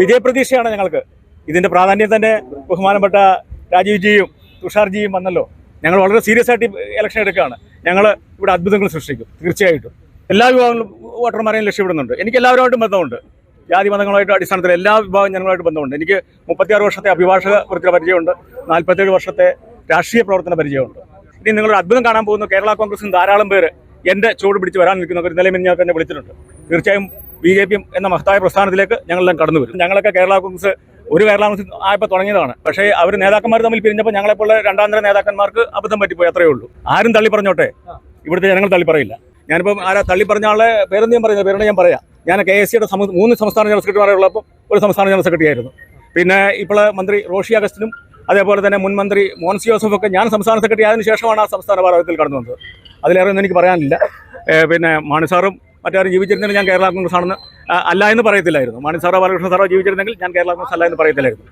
വിജയപ്രതീക്ഷയാണ് ഞങ്ങൾക്ക്. ഇതിന്റെ പ്രാധാന്യം തന്നെ ബഹുമാനപ്പെട്ട രാജീവ് രാജീവ്ജിയും തുഷാർജിയും വന്നല്ലോ. ഞങ്ങൾ വളരെ സീരിയസ് ആയിട്ട് ഇലക്ഷൻ എടുക്കുകയാണ്. ഞങ്ങൾ ഇവിടെ അത്ഭുതങ്ങൾ സൃഷ്ടിക്കും തീർച്ചയായിട്ടും. എല്ലാ വിഭാഗങ്ങളും വോട്ടർമാരെയും ലക്ഷ്യപ്പെടുന്നുണ്ട് എനിക്ക് എല്ലാവരുമായിട്ടും ബന്ധമുണ്ട്. ജാതി മതങ്ങളായിട്ട് അടിസ്ഥാനത്തിൽ എല്ലാ വിഭാഗം ജനങ്ങളുമായിട്ട് ബന്ധമുണ്ട്. എനിക്ക് മുപ്പത്തിയാറ് വർഷത്തെ അഭിഭാഷക വൃത്തിയുടെ പരിചയമുണ്ട്. നാൽപ്പത്തേഴ് വർഷത്തെ രാഷ്ട്രീയ പ്രവർത്തന പരിചയമുണ്ട്. ഇനി നിങ്ങളൊരു അത്ഭുതം കാണാൻ പോകുന്നു കേരള കോൺഗ്രസിന് ധാരാളം പേര് എന്റെ ചുവട് പിടിച്ച് വരാൻ നിൽക്കുന്നവർ ഇന്നലെ മിനി തന്നെ വിളിച്ചിട്ടുണ്ട്. തീർച്ചയായും ബി ജെ പിയും എന്ന മഹത്തായ പ്രസ്ഥാനത്തിലേക്ക് ഞങ്ങളെല്ലാം കടന്നു വരും. ഞങ്ങളൊക്കെ കേരള കോൺഗ്രസ് ഒരു കേരള കോൺഗ്രസ് ആയപ്പോൾ തുടങ്ങിയതാണ്. പക്ഷേ അവർ നേതാക്കന്മാർ തമ്മിൽ പിരിഞ്ഞപ്പോൾ ഞങ്ങളെപ്പോലെ രണ്ടാന്തര തരം നേതാക്കന്മാർക്ക് അബദ്ധം പറ്റിപ്പോയി അത്രയേ ഉള്ളൂ. ആരും തള്ളി പറഞ്ഞോട്ടെ? ഇവിടുത്തെ ജനങ്ങൾ തള്ളി പറയില്ല. ഞാനിപ്പം ആരാ തള്ളി പറഞ്ഞ ആളെ പേരെന്ത് ഞാൻ പറയുന്നത്? പേരുടെ ഞാൻ പറയാം? ഞാൻ കെ എസ് സിയുടെ മൂന്ന് സംസ്ഥാന ജനറൽ സെക്രട്ടറി സെക്രട്ടറിമാരുള്ളപ്പോൾ ഒരു സംസ്ഥാന ജനറൽ സെക്രട്ടറി ആയിരുന്നു പിന്നെ ഇപ്പോൾ മന്ത്രി റോഷി അഗസ്റ്റിനും അതേപോലെ തന്നെ മുൻ മന്ത്രി മോൻസി ജോസഫ് ഒക്കെ ഞാൻ സംസ്ഥാന സെക്രട്ടറി ആയതിനു ശേഷമാണ് ആ സംസ്ഥാന ഭാരതത്തിൽ കടന്നു വന്നത്. അതിലേറെ ഒന്നും എനിക്ക് പറയാനില്ല. പിന്നെ മാണി സാറും മറ്റാരും ജീവിച്ചിരുന്നെങ്കിൽ ഞാൻ കേരള കോൺഗ്രസ് ആണെന്ന് അല്ല എന്ന് പറയത്തില്ലായിരുന്നു. മാണി സാറോ ബാലകൃഷ്ണ സാറോ ജീവിച്ചിരുന്നെങ്കിൽ ഞാൻ കേരള കോൺഗ്രസ് അല്ല എന്ന് പറയത്തില്ലായിരുന്നു.